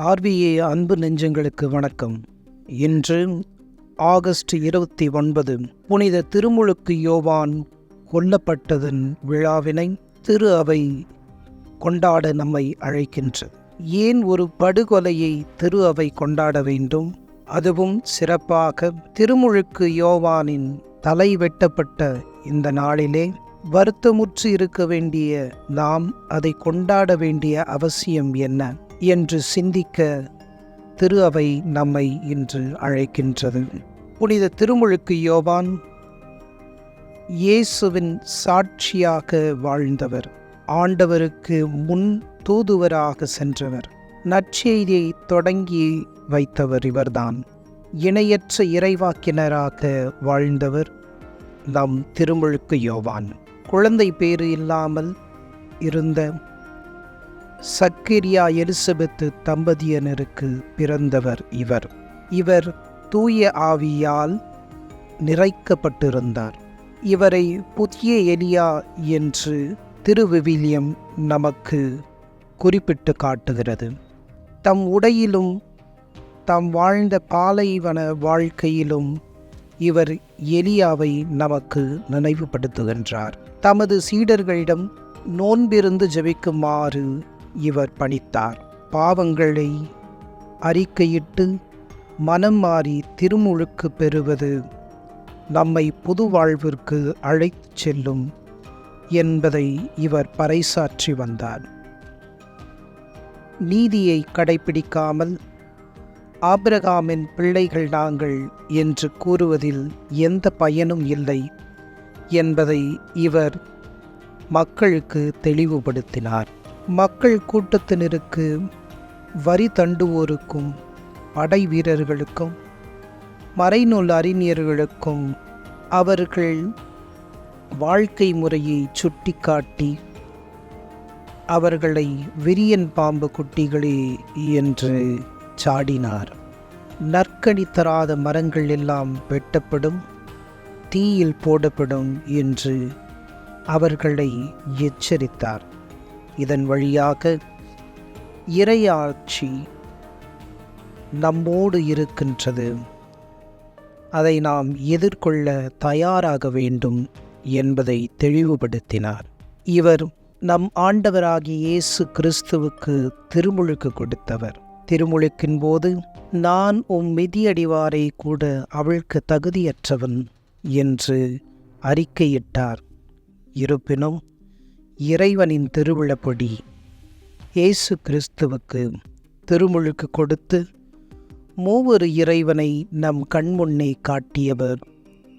RBA அன்பு நெஞ்சங்களுக்கு வணக்கம். இன்று ஆகஸ்ட் இருபத்தி ஒன்பது புனித திருமுழுக்கு யோவான் கொல்லப்பட்டதன் விழாவினை திரு அவை கொண்டாட நம்மை அழைக்கின்றது. ஏன் ஒரு படுகொலையை திரு அவை கொண்டாட வேண்டும்? அதுவும் சிறப்பாக திருமுழுக்கு யோவானின் தலை வெட்டப்பட்ட இந்த நாளிலே வருத்தமுற்று இருக்க வேண்டிய நாம் அதை கொண்டாட வேண்டிய அவசியம் என்ன? என்று சிந்திக்க திரு அவை நம்மை இன்று அழைக்கின்றது. புனித திருமுழுக்கு யோவான் இயேசுவின் சாட்சியாக வாழ்ந்தவர் ஆண்டவருக்கு முன் தூதுவராக சென்றவர் நற்செய்தியை தொடங்கி வைத்தவர் இவர்தான். இணையற்ற இறைவாக்கினராக வாழ்ந்தவர் நம் திருமுழுக்கு யோவான். குழந்தை பேறு இல்லாமல் இருந்த சக்கிரியா எலிசபெத்து தம்பதியனருக்கு பிறந்தவர் இவர். இவர் தூய ஆவியால் நிறைக்கப்பட்டிருந்தார். இவரை புதிய எலியா என்று திருவிவிலியம் நமக்கு குறிப்பிட்டு காட்டுகிறது. தம் உடையிலும் தாம் வாழ்ந்த பாலைவன வாழ்க்கையிலும் இவர் எலியாவை நமக்கு நினைவுபடுத்துகின்றார். தமது சீடர்களிடம் நோன்பிருந்து ஜெபிக்குமாறு இவர் பணித்தார். பாவங்களை அறிக்கையிட்டு மனம் மாறி திருமுழுக்கு பெறுவது நம்மை புது வாழ்விற்கு அழைத்துச் செல்லும் என்பதை இவர் பறைசாற்றி வந்தார். நீதியை கடைபிடிக்காமல் ஆபிரகாமின் பிள்ளைகள் நாங்கள் என்று கூறுவதில் எந்த பயனும் இல்லை என்பதை இவர் மக்களுக்கு தெளிவுபடுத்தினார். மக்கள் கூட்டத்தினருக்கு வரி தண்டுவோருக்கும் படை வீரர்களுக்கும் மறைநூல் அறிஞர்களுக்கும் அவர்கள் வாழ்க்கை முறையை சுட்டிக்காட்டி அவர்களை விரியன் பாம்பு குட்டிகளே என்று சாடினார். நற்கனி தராத மரங்கள் எல்லாம் வெட்டப்படும் தீயில் போடப்படும் என்று அவர்களை எச்சரித்தார். இதன் வழியாக இறையாட்சி நம்மோடு இருக்கின்றது. அதை நாம் எதிர்கொள்ள தயாராக வேண்டும் என்பதை தெளிவுபடுத்தினார். இவர் நம் ஆண்டவராகிய இயேசு கிறிஸ்துவுக்கு திருமுழுக்கு கொடுத்தவர். திருமுழுக்கின் போது நான் உம் மிதியடிவாரை கூட அவளுக்கு தகுதியற்றவன் என்று அறிக்கையிட்டார். இருப்பினும் இறைவனின் திருவிழப்படி இயேசு கிறிஸ்துவுக்கு திருமுழுக்கு கொடுத்து மூவொரு இறைவனை நம் கண்முன்னே காட்டியவர்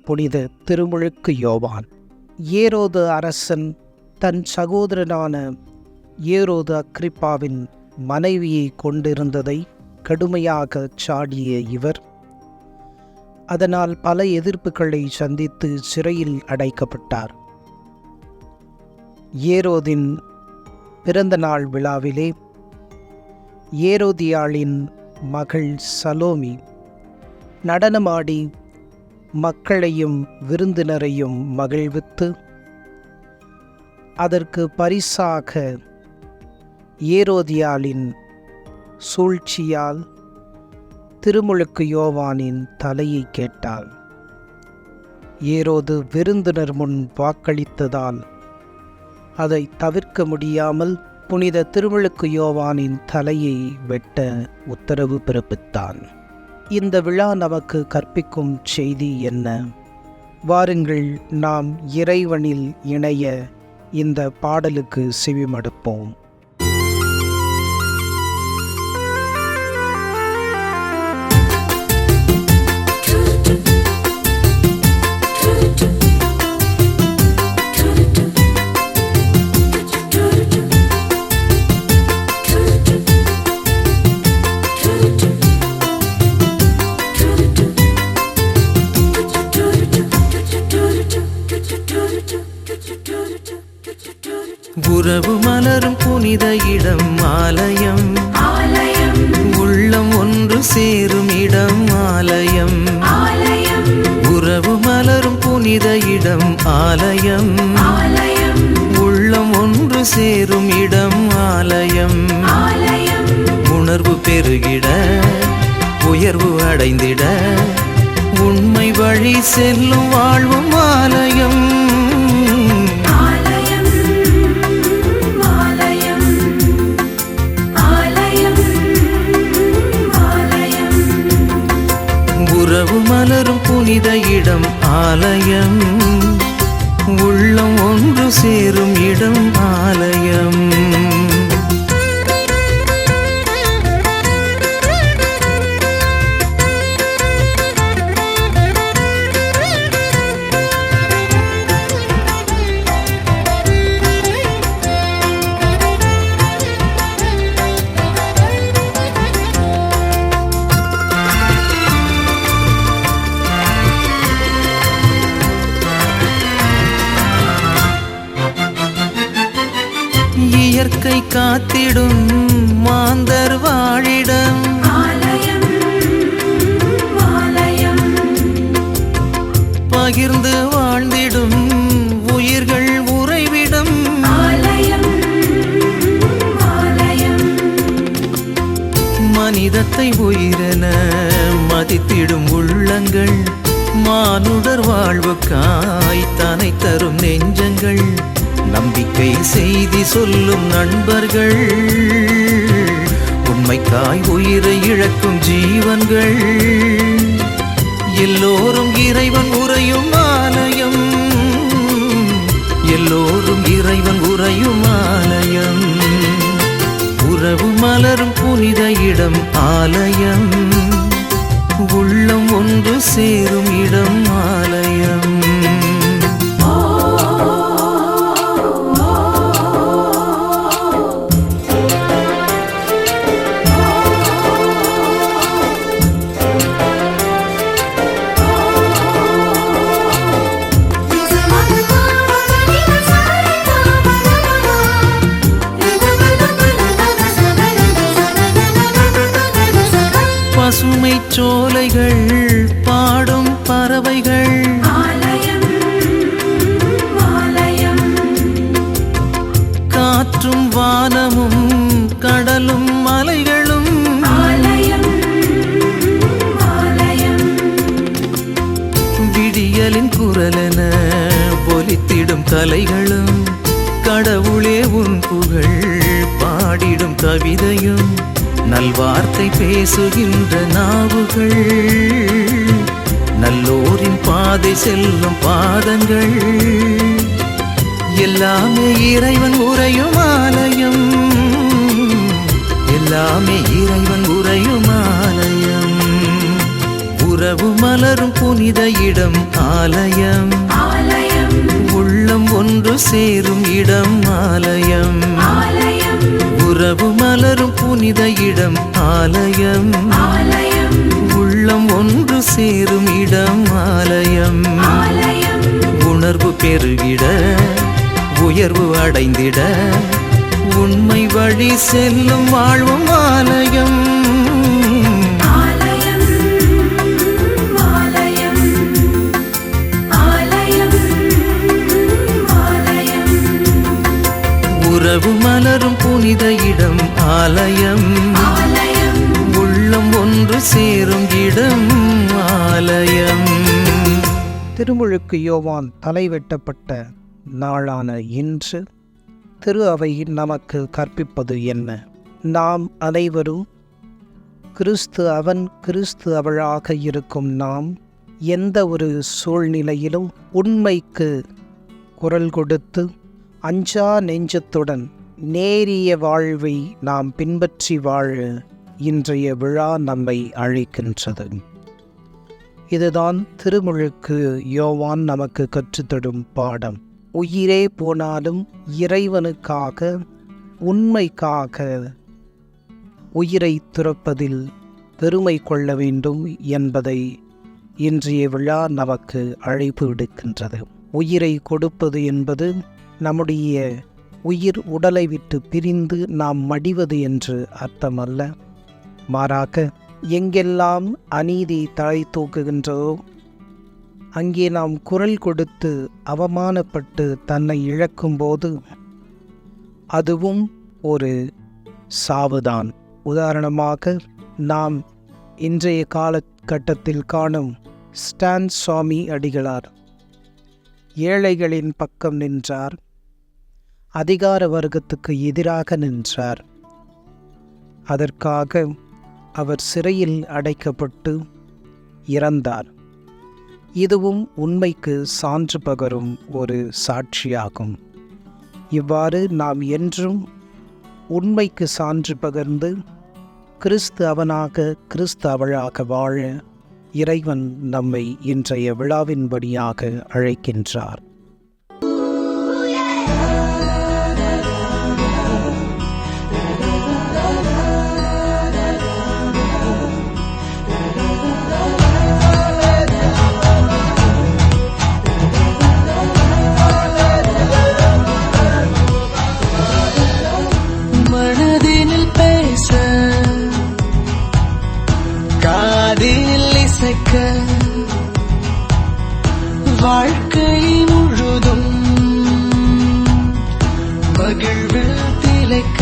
புனித திருமுழுக்கு யோவான். ஏரோது அரசன் தன் சகோதரனான ஏரோது அக்ரிப்பாவின் மனைவியை கொண்டிருந்ததை கடுமையாக சாடிய இவர் அதனால் பல எதிர்ப்புகளை சந்தித்து சிறையில் அடைக்கப்பட்டார். ஏரோதின் பிறந்த நாள் விழாவிலே ஏரோதியாளின் மகள் சலோமி நடனமாடி மக்களையும் விருந்தினரையும் மகிழ்வித்து அதற்கு பரிசாக ஏரோதியாளின் சூழ்ச்சியால் திருமுழுக்கு யோவானின் தலையை கேட்டாள். ஏரோது விருந்தினர் முன் வாக்களித்ததால் அதை தவிர்க்க முடியாமல் புனித திருமுழுக்கு யோவானின் தலையை வெட்ட உத்தரவு பிறப்பித்தான். இந்த விழா நமக்கு கற்பிக்கும் செய்தி என்ன? வாருங்கள் நாம் இறைவனில் இணைய இந்த பாடலுக்கு செவிமடுப்போம். மலரும் இடம் ஆலயம். உள்ளம் ஒன்று சேரும் இடம் ஆலயம். உறவு மலரும் புனித இடம் ஆலயம். உள்ளம் ஒன்று சேரும் இடம் ஆலயம். உணர்வு பெருகிட உயர்வு அடைந்திட உண்மை வழி செல்லும் வாழ்வும் ஆலயம். புனித இடம் ஆலயம். உள்ளம் ஒன்று சேரும் இடம் ஆலயம். காத்திடும் மாந்தர் வாழிடம். பகிர்ந்து வாழ்ந்திடும் உயிர்கள் உறைவிடம். மனிதத்தை உயிரென மதித்திடும் உள்ளங்கள் மானுடர் வாழ்வுக்காய் தனை தரும் நெஞ்சங்கள். நம்பிக்கை செய்தி சொல்லும் நண்பர்கள் உண்மைக்காய் உயிரை இழக்கும் ஜீவன்கள். எல்லோரும் இறைவன் உறையும் ஆலயம் எல்லோரும் இறைவன் உறையும் ஆலயம். உறவு மலரும் புனித இடம் ஆலயம் உள்ளம் ஒன்று சேரும் இடம் ஆலயம். நல்வார்த்தை பேசுகின்ற நாவுகள் நல்லோரின் பாதை செல்லும் பாதங்கள். எல்லாமே இறைவன் உறையும் ஆலயம். எல்லாமே இறைவன் உறையும் ஆலயம். உறவு மலரும் புனித இடம் ஆலயம். உள்ளம் ஒன்று சேரும் இடம் ஆலயம். உறவு மலரும் புனித இடம் ஆலயம். உள்ளம் ஒன்று சேரும் இடம் ஆலயம். உணர்வு பெருகிட உயர்வு அடைந்திட உண்மை வழி செல்லும் வாழ்வும் ஆலயம். திருமுழுக்கு யோவான் தலை வெட்டப்பட்ட நாளான இன்று திரு அவையில் நமக்கு கற்பிப்பது என்ன? நாம் அனைவரும் கிறிஸ்து அவன் கிறிஸ்து அவளாக இருக்கும் நாம் எந்த ஒரு சூழ்நிலையிலும் உண்மைக்கு குரல் கொடுத்து அஞ்சா நெஞ்சத்துடன் நேரிய வாழ்வை நாம் பின்பற்றி வாழ இன்றைய விழா நம்மை அழைக்கின்றது. இதுதான் திருமுழுக்கு யோவான் நமக்கு கற்றுத்தடும் பாடம். உயிரே போனாலும் இறைவனுக்காக உண்மைக்காக உயிரை துறப்பதில் பெருமை கொள்ள வேண்டும் என்பதை இன்றைய விழா நமக்கு அழைப்பு விடுக்கின்றது. உயிரை கொடுப்பது என்பது நம்முடைய உயிர் உடலை விட்டு பிரிந்து நாம் மடிவது என்று அர்த்தமல்ல. மாறாக எங்கெல்லாம் அநீதி தலை தூக்குகின்றதோ அங்கே நாம் குரல் கொடுத்து அவமானப்பட்டு தன்னை இழக்கும்போது அதுவும் ஒரு சாவுதான். உதாரணமாக நாம் இன்றைய காலகட்டத்தில் காணும் ஸ்டான் சுவாமி அடிகளார். ஏழைகளின் பக்கம் நின்றார். அதிகார வர்க்கத்துக்கு எதிராக நின்றார். அதற்காக அவர் சிறையில் அடைக்கப்பட்டு இறந்தார். இதுவும் உண்மைக்கு சான்று பகரும் ஒரு சாட்சியாகும். இவ்வாறு நாம் என்றும் உண்மைக்கு சான்று பகர்ந்து கிறிஸ்து அவனாக கிறிஸ்து அவளாக வாழ இறைவன் நம்மை இன்றைய விழாவின்படியாக அழைக்கின்றார். வாழ்க்கை முழுதும் மகிழ்வில் திளைக்க